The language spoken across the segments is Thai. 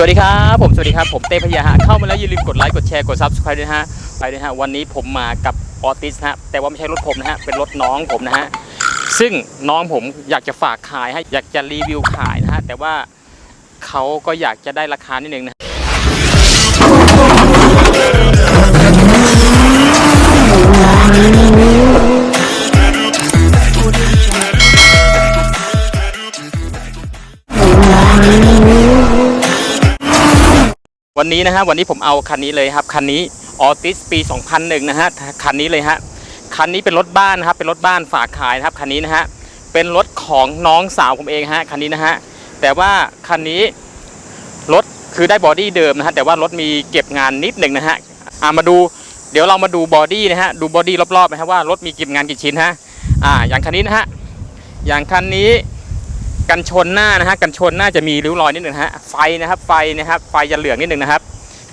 สวัสดีครับ ผมสวัสดีครับ ผมเต้พยาฮะเข้ามาแล้วอย่าลืมกดไลค์กดแชร์กดซับสไครต์ด้วยฮะไปด้วยฮะวันนี้ผมมากับออติสฮะแต่ว่าไม่ใช่รถผมนะฮะเป็นรถน้องผมนะฮะซึ่งน้องผมอยากจะฝากขายให้อยากจะรีวิวขายนะฮะแต่ว่าเขาก็อยากจะได้ราคานิดนึงนะ วันนี้นะฮะวันนี้ผมเอาคันนี้เลยครับคันนี้ออติสปี 2001 นะฮะคันนี้เลยฮะคันนี้เป็นรถบ้านนะครับเป็นรถบ้านฝากขายนะครับคันนี้นะฮะเป็นรถของน้องสาวผมเองฮะคันนี้นะฮะแต่ว่าคันนี้รถคือได้บอดี้เดิมนะฮะแต่ว่ารถมีเก็บงานนิดหนึ่งนะฮะอ่ามาดูเดี๋ยวเรามาดูบอดี้นะฮะดูบอดี้รอบๆนะฮะว่ารถมีเก็บงานกี่ชิ้นฮะอ่าอย่างคันนี้นะฮะอย่างคันนี้ กันชนหน้านะฮะกันชนหน้าจะมีริ้วรอยนิดหนึ่งฮะไฟนะครับไฟนะครับไฟจะเหลืองนิดหนึ่งนะครับ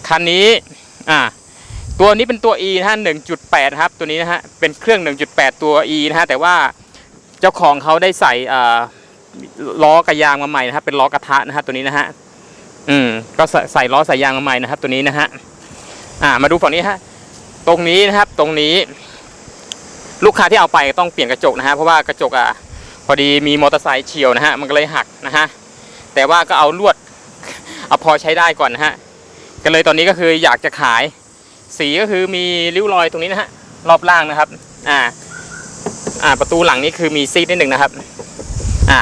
คันนี้อ่าตัวนี้เป็นตัว E นะฮะ1.8นะครับตัวนี้นะฮะเป็นเครื่อง 1.8 ตัว E นะฮะแต่ว่าเจ้าของเขาได้ใส่อ่าล้อกระยางมาใหม่นะครับเป็นล้อกระทะนะฮะตัวนี้นะฮะอืมก็ใส่ใส่ล้อใส่ยางมาใหม่นะครับ ตัวนี้นะฮะอ่ามาดูฝั่งนี้ฮะตรงนี้นะครับตรงนี้ ลูกค้าที่เอาไปต้องเปลี่ยนกระจกนะฮะเพราะว่ากระจกอะ พอดีมีมอเตอร์ไซค์เฉียวนะฮะมันก็เลยหักนะฮะแต่ว่าก็เอาลวดเอาพอใช้ได้ก่อนนะฮะก็เลยตอนนี้ก็คืออยากจะขาย สีก็คือมีริ้วรอยตรงนี้นะฮะรอบล่างนะครับอ่าอ่าประตูหลังนี้คือมีซีดนิดหนึ่งนะครับอ่า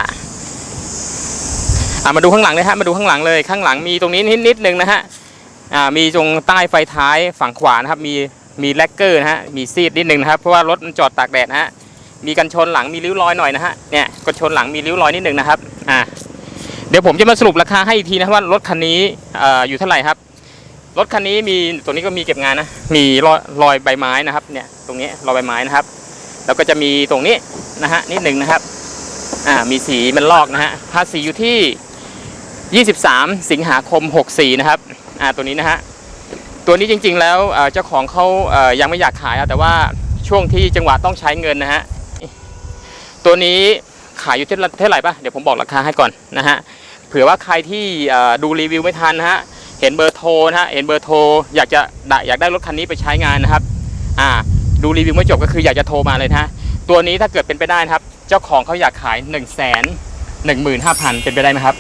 อ่ามาดูข้างหลังเลยฮะมาดูข้างหลังเลยข้างหลังมีตรงนี้นิดนิดหนึ่งนะฮะอ่ามีตรงใต้ไฟท้ายฝั่งขวานะครับมีมีแลกเกอร์นะฮะมีซีดนิดหนึ่งนะครับเพราะว่ารถมันจอดตากแดดนะฮะ มีกันชนหลังมีริ้วรอยหน่อยนะฮะเนี่ยกันชนหลังมีริ้วรอยนิดหนึ่งนะครับอ่าเดี๋ยวผมจะมาสรุปราคาให้อีกทีนะว่ารถคันนี้อ่ออยู่เท่าไหร่ครับรถคันนี้มีตัวนี้ก็มีเก็บงานนะมีรอยรอยใบไม้นะครับเนี่ยตรงนี้รอยใบไม้นะครับ แล้วก็จะมีตรงนี้นะฮะนิดหนึ่งนะครับอ่ามีสีมันลอกนะฮะภาษีอยู่ที่ 23 สิงหาคม 64 นะครับอ่าตัวนี้นะฮะตัวนี้จริงๆแล้วเจ้าของเขายังไม่อยากขายอะแต่ว่าช่วงที่จังหวะต้องใช้เงินนะฮะ ตัวนี้ขายอยู่ที่เท่าไหร่ป่ะ เดี๋ยวผมบอกราคาให้ก่อนนะฮะ เผื่อว่าใครที่ดูรีวิวไม่ทันนะฮะ เห็นเบอร์โทรนะฮะ เห็นเบอร์โทรอยากจะอยากได้รถคันนี้ไปใช้งานนะครับ อ่า ดูรีวิวไม่จบก็คืออยากจะโทรมาเลยนะตัวนี้ถ้าเกิดเป็นไปได้นะครับ เจ้าของเขาอยากขาย1นึ่งแสนหนึ่งหมื่นห้าพันเป็นไปได้ไหมครับ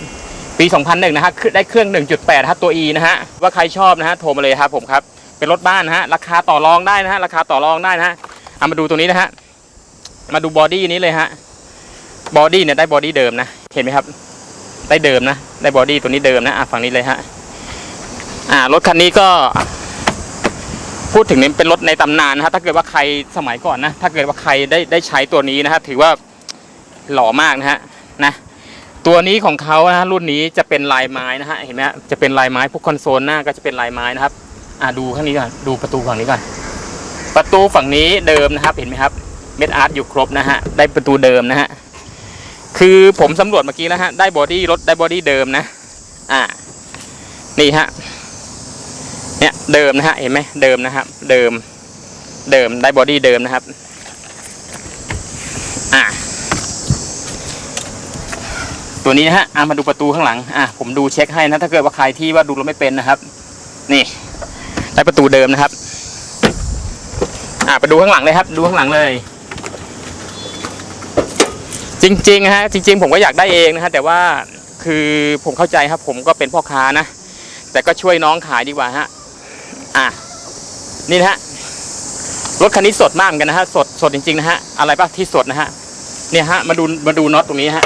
ปี 2001 นะฮะคือได้เครื่อง 1.8นะฮะตัว E นะฮะ ว่าใครชอบนะฮะ โทรมาเลยครับผมครับ เป็นรถบ้านนะฮะ ราคาต่อรองได้นะฮะ ราคาต่อรองได้นะฮะ เอามาดูตัวนี้นะฮะ มาดูบอดี้นี้เลยฮะบอดี้เนี่ยได้บอดี้เดิมนะเห็นไหมครับ ได้เดิมนะได้บอดี้ตัวนี้เดิมนะอะฝั่งนี้เลยฮะอ่ารถคันนี้ก็พูดถึงนี่ยเป็นรถในตำนานนะฮะถ้าเกิดว่าใครสมัยก่อนนะ ถ้าเกิดว่าใครได้ได้ใช้ตัวนี้นะฮะถือว่าหล่อมากนะฮะนะตัวนี้ของเขานะฮะรุ่นนี้จะเป็นลายไม้นะฮะเห็นไหมฮะจะเป็นลายไม้พวกคอนโซลหน้าก็จะเป็นลายไม้นะครับ อ่าดูข้างนี้ก่อนดูประตูฝั่งนี้ก่อนประตูฝั่งนี้เดิมนะครับเห็นไหมครับ เม็ดอาร์ตอยู่ครบนะฮะ ได้ประตูเดิมนะฮะ คือผมสำรวจเมื่อกี้แล้วฮะ ได้บอดี้รถได้บอดี้เดิมนะ อ่า นี่ฮะ เนี่ยเดิมนะฮะ เห็นไหมเดิมนะครับ เดิม เดิมได้บอดี้เดิมนะครับ อ่าตัวนี้นะฮะอะมาดูประตูข้างหลัง อะผมดูเช็คให้นะ ถ้าเกิดว่าใครที่ว่าดูแล้วไม่เป็นนะครับ นี่ ได้ประตูเดิมนะครับ อะไปดูข้างหลังเลยครับ ดูข้างหลังเลย จริงๆฮะจริง ๆ ผมก็อยากได้เองนะฮะแต่ว่าคือผมเข้าใจครับ ผมก็เป็นพ่อค้านะ แต่ก็ช่วยน้องขายดีกว่าฮะอะนี่นะฮะรถคันนี้สดมากเหมือนกันนะฮะสดสดจริงๆนะฮะอะไรป่ะที่สดนะฮะเนี่ยฮะมาดูมาดูน็อตตรงนี้ฮะ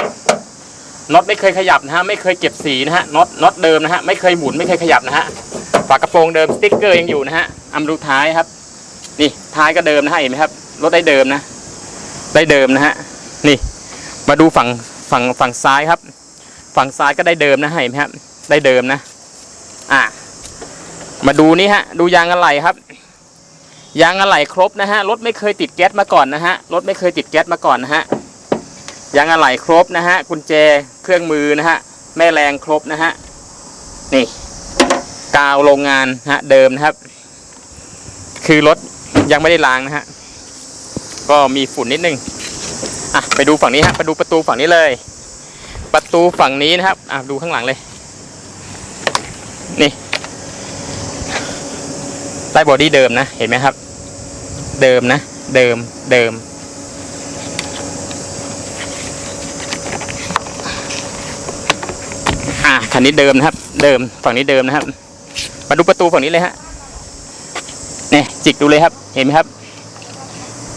น็อตไม่เคยขยับนะฮะไม่เคยเก็บสีนะฮะน็อตน็อตเดิมนะฮะไม่เคยหมุนไม่เคยขยับนะฮะฝากระโปรงเดิมสติ๊กเกอร์ยังอยู่นะฮะอามาดูท้ายครับ นี่ท้ายก็เดิมนะฮะเห็นไหมครับรถได้เดิมนะ ได้เดิมนะฮะนี่ มาดูฝั่งฝั่งฝั่งซ้ายครับ ฝั่งซ้ายก็ได้เดิมนะเห็นไหมครับ ได้เดิมนะ อะ มาดูนี่ฮะ ดูยางอะไหล่ครับ ยางอะไหล่ครบนะฮะ รถไม่เคยติดแก๊สมาก่อนนะฮะ รถไม่เคยติดแก๊สมาก่อนนะฮะ ยางอะไหล่ครบนะฮะ กุญแจ เครื่องมือนะฮะ แม่แรงครบนะฮะ นี่ กาวโรงงานฮะ เดิมนะครับ คือรถยังไม่ได้ล้างนะฮะ ก็มีฝุ่นนิดนึง อะไปดูฝั่งนี้ฮะไปดูประตูฝั่งนี้เลย ประตูฝั่งนี้นะครับอะดูข้างหลังเลย นี่ได้บอดี้เดิมนะ เห็นไหมครับ เดิมนะ เดิมเดิม อ่าคันนี้เดิมนะครับ เดิมฝั่งนี้เดิมนะครับ มาดูประตูฝั่งนี้เลยฮะเนี่ยจิกดูเลยครับ เห็นไหมครับ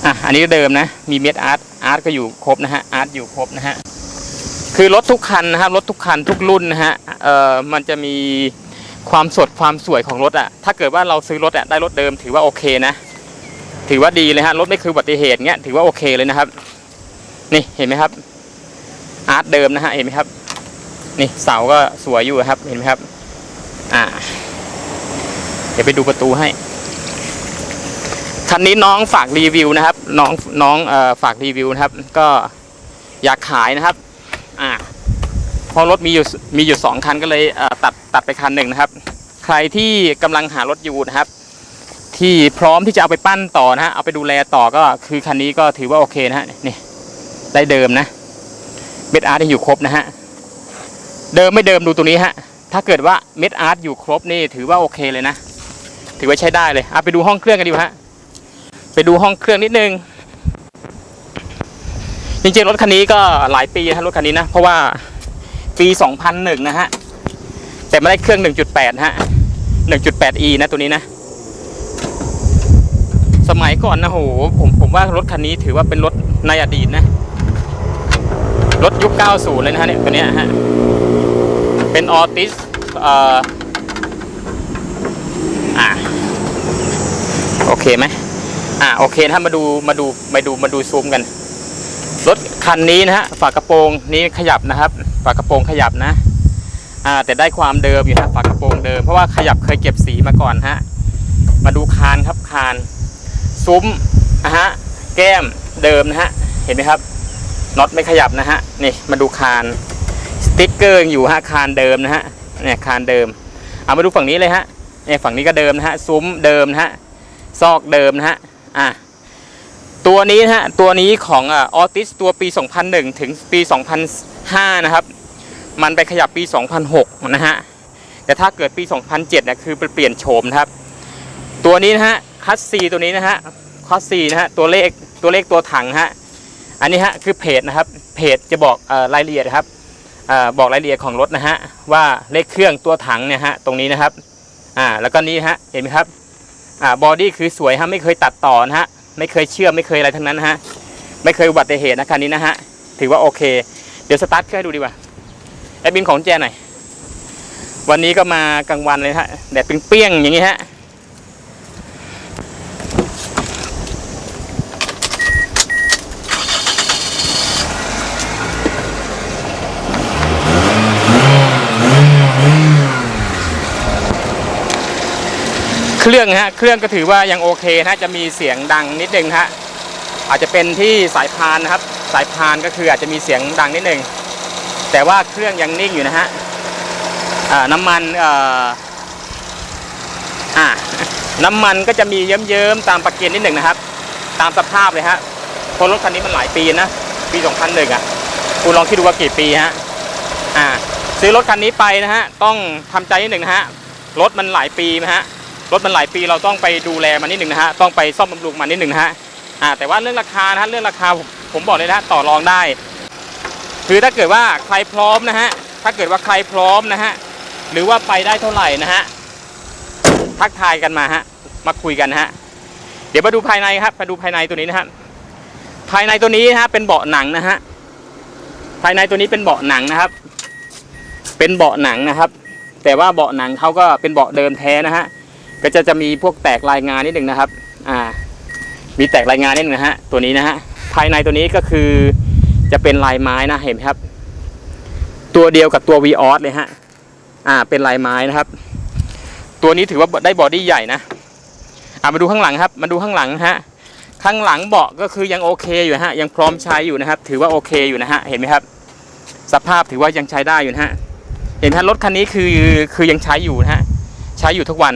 อะอันนี้เดิมนะ มีเม็ดอาร์ตอาร์ตก็อยู่ครบนะฮะอาร์ตอยู่ครบนะฮะคือรถทุกคันนะครับรถทุกคันทุกรุ่นนะฮะเอ่อมันจะมีความสดความสวยของรถอะถ้าเกิดว่าเราซื้อรถอะได้รถเดิมถือว่าโอเคนะ ถือว่าดีเลยฮะรถไม่คืออุบัติเหตุเงี้ยถือว่าโอเคเลยนะครับ นี่เห็นไหมครับอาร์ตเดิมนะฮะเห็นไหมครับ นี่เสาก็สวยอยู่ครับเห็นไหมครับ อ่า เดี๋ยวไปดูประตูให้ คันนี้น้องฝากรีวิวนะครับ น้องน้องอฝากรีวิวนะครับ ก็อยากขายนะครับ อ่าพราะรถมีอยู่มีอยู่สองคันก็เลยตัดตัดไปคันหนึ่งนะครับ ใครที่กำลังหารถอยู่นะครับ ที่พร้อมที่จะเอาไปปั้นต่อนะฮะเอาไปดูแลต่อก็คือคันนี้ก็ถือว่าโอเคนะฮะนี่ได้เดิมนะเม็ดอาร์ตยังอยู่ครบนะฮะเดิมไม่เดิมดูตรงนี้ฮะถ้าเกิดว่าเม็ดอาร์ตอยู่ครบนี่ถือว่าโอเคเลยนะ ถือว่าใช้ได้เลยเอาไปดูห้องเครื่องกันดีกว่าฮะ ไปดูห้องเครื่องนิดนึง จริงๆ รถคันนี้ก็หลายปีนะรถคันนี้นะ เพราะว่าปี 2001 นะฮะ แต่ไม่ได้เครื่อง 1.8 ฮะ 1.8e นะตัวนี้นะ สมัยก่อนนะโหผมผมว่ารถคันนี้ถือว่าเป็นรถในอดีตนะ รถยุค 90 เลยนะฮะเนี่ยตัวเนี้ยฮะ เป็นออติสเอ่ออ่าโอเคไหม อ่าโอเคนะฮะมาดูมาดูมาดูมาดูซูมกัน รถคันนี้นะฮะฝากระโปรงนี้ขยับนะครับ ฝากระโปรงขยับนะอ่าแต่ได้ความเดิมอยู่นะฝากระโปรงเดิมเพราะว่าขยับเคยเก็บสีมาก่อนฮะมาดูคานครับคาน ซุ้มนะฮะแก้มเดิมนะฮะเห็นไหมครับน็อตไม่ขยับนะฮะนี่มาดูคานสติ๊กเกอร์ยังอยู่ฮะคานเดิมนะฮะเนี่ยคานเดิมเอามาดูฝั่งนี้เลยฮะเนี่ยฝั่งนี้ก็เดิมนะฮะซุ้มเดิมนะฮะซอกเดิมนะฮะ อะตัวนี้นะฮะตัวนี้ของออติสตัวปี 2001 ถึงปี 2005 นะครับ มันไปขยับปี 2006 นะฮะ แต่ถ้าเกิดปี 2007นี่ยคือเปลี่ยนโฉมนะครับ ตัวนี้นะฮะคัสซีตัวนี้นะฮะคัสซีนะฮะตัวเลขตัวเลขตัวถังฮะอันนี้ฮะคือเพจนะครับเพจจะบอกรายละเอียดครับบอกรายละเอียดของรถนะฮะว่าเลขเครื่องตัวถังเนี่ยฮะตรงนี้นะครับอ่าแล้วก็นี้ฮะเห็นไหมครับ อ่าบอดี้คือสวยฮะไม่เคยตัดต่อนะฮะไม่เคยเชื่อมไม่เคยอะไรทั้งนั้นฮะไม่เคยอุบัติเหตุนะคันนี้นะฮะถือว่าโอเค เดี๋ยวสตาร์ทเครื่องให้ดูดีกว่าแอดบินของแจหน่อยวันนี้ก็มากลางวันเลยฮะแดดเปรี้ยงๆอย่างนี้ฮะ เครื่องฮะเครื่องก็ถือว่ายังโอเคนะจะมีเสียงดังนิดนึงฮะอาจจะเป็นที่สายพานนะครับ สายพานก็คืออาจจะมีเสียงดังนิดนึงแต่ว่าเครื่องยังนิ่งอยู่นะฮะน้ำมันอ่าน้ำมันก็จะมีเยิ้มๆตามประเกณฑ์นิดหนึ่งนะครับ ตามสภาพเลยฮะเพราะรถคันนี้มันหลายปีนะปี 2001อะคุณลองคิดดูว่ากี่ปีฮะอ่าซื้อรถคันนี้ไปนะฮะต้องทำใจนิดหนึ่งนะฮะรถมันหลายปีนะฮะ รถมันหลายปีเราต้องไปดูแลมันนิดหนึ่งนะฮะต้องไปซ่อมบำรุงมันนิดหนึ่งนะฮะอ่าแต่ว่าเรื่องราคานะฮะเรื่องราคาผมผมบอกเลยนะต่อรองได้ คือถ้าเกิดว่าใครพร้อมนะฮะถ้าเกิดว่าใครพร้อมนะฮะหรือว่าไปได้เท่าไหร่นะฮะทักทายกันมาฮะมาคุยกันฮะเดี๋ยวมาดูภายในครับมาดูภายในตัวนี้นะฮะภายในตัวนี้นะฮะเป็นเบาะหนังนะฮะภายในตัวนี้เป็นเบาะหนังนะครับ เป็นเบาะหนังนะครับ แต่ว่าเบาะหนังเขาก็เป็นเบาะเดิมแท้นะฮะ ก็จะจะมีพวกแตกรายงานนิดหนึ่งนะครับ อ่า มีแตกรายงานนิดหนึ่งนะฮะ ตัวนี้นะฮะ ภายในตัวนี้ก็คือจะเป็นลายไม้นะ เห็นไหมครับ ตัวเดียวกับตัว v ีออสเลยฮะ อ่า เป็นลายไม้นะครับ ตัวนี้ถือว่าได้บอดี้ใหญ่นะ อ่ามาดูข้างหลังครับ มาดูข้างหลังฮะ ข้างหลังเบาะก็คือยังโอเคอยู่ฮะ ยังพร้อมใช้อยู่นะครับ ถือว่าโอเคอยู่นะฮะ เห็นไหมครับ สภาพถือว่ายังใช้ได้อยู่นะฮะ เห็นไหมฮะรถคันนี้คือคือยังใช้อยู่นะฮะ ใช้อยู่ทุกวัน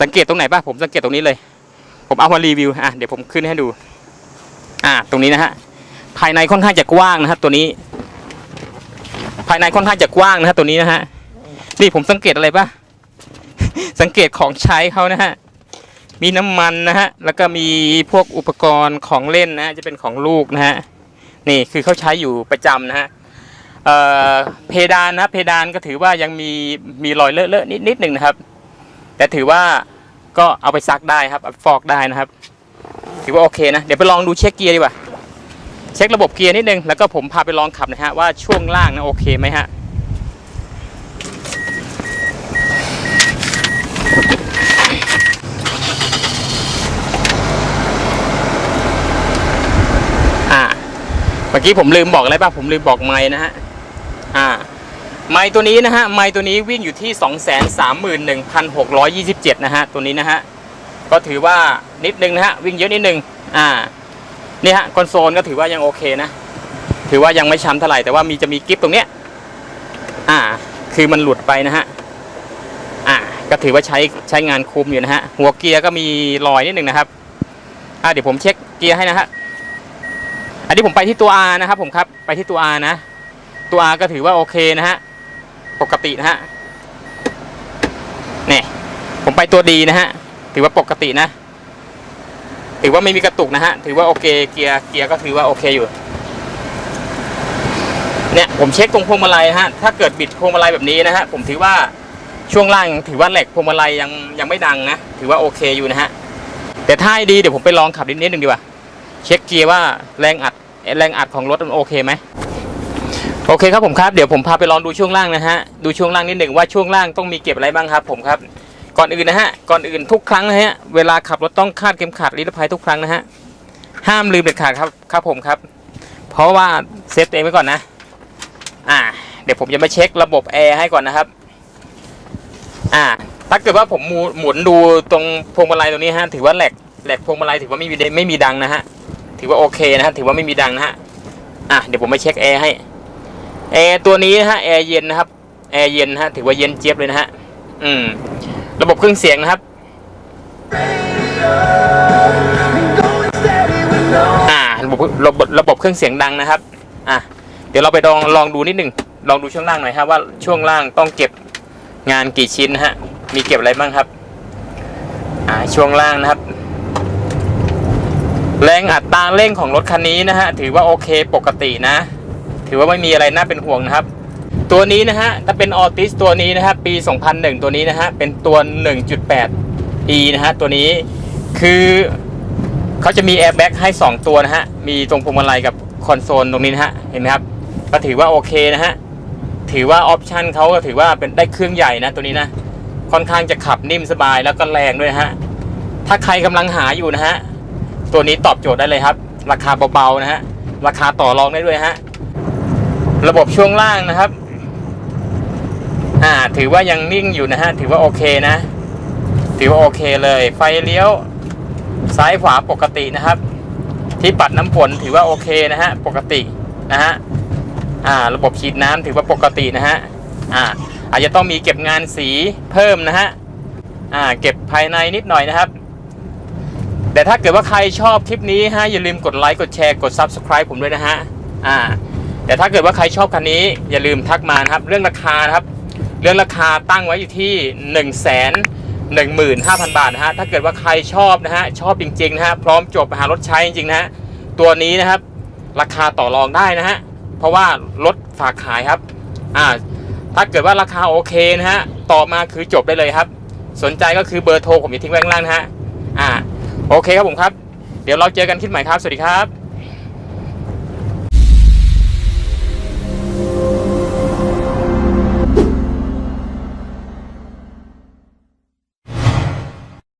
สังเกตตรงไหนป่ะผมสังเกตตรงนี้เลย ผมเอามารีวิวอะเดี๋ยวผมขึ้นให้ดู อ่าตรงนี้นะฮะภายในค่อนข้างจะกว้างนะฮะตัวนี้ ภายในค่อนข้างจะกว้างนะฮะตัวนี้นะฮะนี่ผมสังเกตอะไรป่ะสังเกตของใช้เขานะฮะมีน้ำมันนะฮะแล้วก็มีพวกอุปกรณ์ของเล่นนะฮะจะเป็นของลูกนะฮะนี่คือเขาใช้อยู่ประจำนะฮะเเพดานนะเพดานก็ถือว่ายังมีมีรอยเลอะเลอะนิดนิดหนึ่งนะครับ แต่ถือว่าก็เอาไปซักได้ครับเอาฟอกได้นะครับ ถือว่าโอเคนะ เดี๋ยวไปลองดูเช็คเกียร์ดีกว่า เช็คระบบเกียร์นิดนึง แล้วก็ผมพาไปลองขับนะฮะว่าช่วงล่างนะโอเคไหมฮะอ่าเมื่อกี้ผมลืมบอกอะไรบ้างผมลืมบอกไม้นะฮะ อ่า ไม้ตัวนี้นะฮะไม้ตัวนี้วิ่งอยู่ที่ 231,627 นะฮะตัวนี้นะฮะก็ถือว่านิดนึงนะฮะวิ่งเยอะนิดนึงอ่านี่ฮะคอนโซลก็ถือว่ายังโอเคนะ ถือว่ายังไม่ช้ำเท่าไหร่แต่ว่ามีจะมีกิฟตรงเนี้ยอ่า คือมันหลุดไปนะฮะอ่าก็ถือว่าใช้ใช้งานคุมอยู่นะฮะหัวเกียร์ก็มีรอยนิดนึงนะครับอ่าเดี๋ยวผมเช็คเกียร์ให้นะฮะอันนี้ผมไปที่ตัว R นะครับผมครับไปที่ตัว R นะตัว R ก็ถือว่าโอเคนะฮะ ปกตินะฮะนี่ผมไปตัวดีนะฮะถือว่าปกตินะ ถือว่าไม่มีกระตุกนะฮะถือว่าโอเคเกียร์เกียร์ก็ถือว่าโอเคอยู่เนี่ยผมเช็คตรงพวงมาลัยฮะถ้าเกิดบิดพวงมาลัยแบบนี้นะฮะผมถือว่าช่วงล่างถือว่าเหลกพวงมาลัยยังยังไม่ดังนะถือว่าโอเคอยู่นะฮะแต่ถ้าดีเดี๋ยวผมไปลองขับนิดนิดหนึ่งดีกว่า เช็คเกียร์ว่าแรงอัดแรงอัดของรถมันโอเคไหม โอเคครับผมครับเดี๋ยวผมพาไปลองดูช่วงล่างนะฮะดูช่วงล่างนิดหนึ่งว่าช่วงล่างต้องมีเก็บอะไรบ้างครับ ผมครับ ก่อนอื่นนะฮะก่อนอื่นทุกครั้งนะฮะเวลาขับรถต้องคาดเข็มขัดนิรภัยทุกครั้งนะฮะห้ามลืมเด็ดขาดครับครับผมครับ เพราะว่าเซฟตัวเองไว้ก่อนนะ อ่า เดี๋ยวผมจะมาเช็คระบบแอร์ให้ก่อนนะครับ อ่าถ้าเกิดว่าผมหมุนหมุนดูตรงพวงมาลัยตรงนี้ฮะถือว่าแหลกแหลกพวงมาลัยถือว่าไม่มีไม่มีดังนะฮะถือว่าโอเคนะฮะถือว่าไม่มีดังนะฮะอะเดี๋ยวผมไปเช็คแอร์ให้ แอร์ตัวนี้นะฮะแอร์เย็นนะครับแอร์เย็นฮะถือว่าเย็นเจี๊ยบเลยนะฮะอืม ระบบเครื่องเสียงนะครับ อ่าระบบระบบระบบเครื่องเสียงดังนะครับ อะเดี๋ยวเราไปลองลองดูนิดหนึ่งลองดูช่วงล่างหน่อยครับว่าช่วงล่างต้องเก็บงานกี่ชิ้นฮะ มีเก็บอะไรบ้างครับ อ่าช่วงล่างนะครับ แรงอัดตราเร่งของรถคันนี้นะฮะ ถือว่าโอเคปกตินะ ถือว่าไม่มีอะไรน่าเป็นห่วงนะครับ ตัวนี้นะฮะถ้าเป็นออติสตัวนี้นะครับปี 2001 ตัวนี้นะฮะเป็นตัว 1.8 e นะฮะตัวนี้คือเขาจะมีแอร์แบ็กให้ 2 ตัวนะฮะมีตรงพวงมาลัยกับคอนโซลตรงนี้นะฮะเห็นไหมครับก็ถือว่าโอเคนะฮะถือว่าออปชันเขาก็ถือว่าเป็นได้เครื่องใหญ่นะตัวนี้นะค่อนข้างจะขับนิ่มสบายแล้วก็แรงด้วยะฮะถ้าใครกำลังหาอยู่นะฮะตัวนี้ตอบโจทย์ได้เลยครับ ราคาเบาๆนะฮะราคาต่อรองได้ด้วยฮะ ระบบช่วงล่างนะครับ อ่า ถือว่ายังนิ่งอยู่นะฮะ ถือว่าโอเคนะ ถือว่าโอเคเลย ไฟเลี้ยวซ้ายขวาปกตินะครับ ที่ปัดน้ำฝนถือว่าโอเคนะฮะ ปกตินะฮะ อ่า ระบบฉีดน้ำถือว่าปกตินะฮะ อ่า อาจจะต้องมีเก็บงานสีเพิ่มนะฮะ อ่า เก็บภายในนิดหน่อยนะครับแต่ถ้าเกิดว่าใครชอบคลิปนี้ฮะอย่าลืมกดไลค์กดแชร์กด Subscribe ผมด้วยนะฮะ อ่า แต่ถ้าเกิดว่าใครชอบคันนี้อย่าลืมทักมานะครับ เรื่องราคานะครับ เรื่องราคาตั้งไว้อยู่ที่1นึ่งแสนหนึ่งหมื่นห้าพันบาทนะฮะถ้าเกิดว่าใครชอบนะฮะชอบจริงๆนะฮะพร้อมจบหารถใช้จริงๆนะฮะตัวนี้นะครับ ราคาต่อรองได้นะฮะเพราะว่ารถฝากขายครับอ่าถ้าเกิดว่าราคาโอเคนะฮะต่อมาคือจบได้เลยครับ สนใจก็คือเบอร์โทรผมจะทิ้งไว้ข้างล่างนะฮะอ่าโอเคครับผมครับ เดี๋ยวเราเจอกันคลิปใหม่ครับ สวัสดีครับ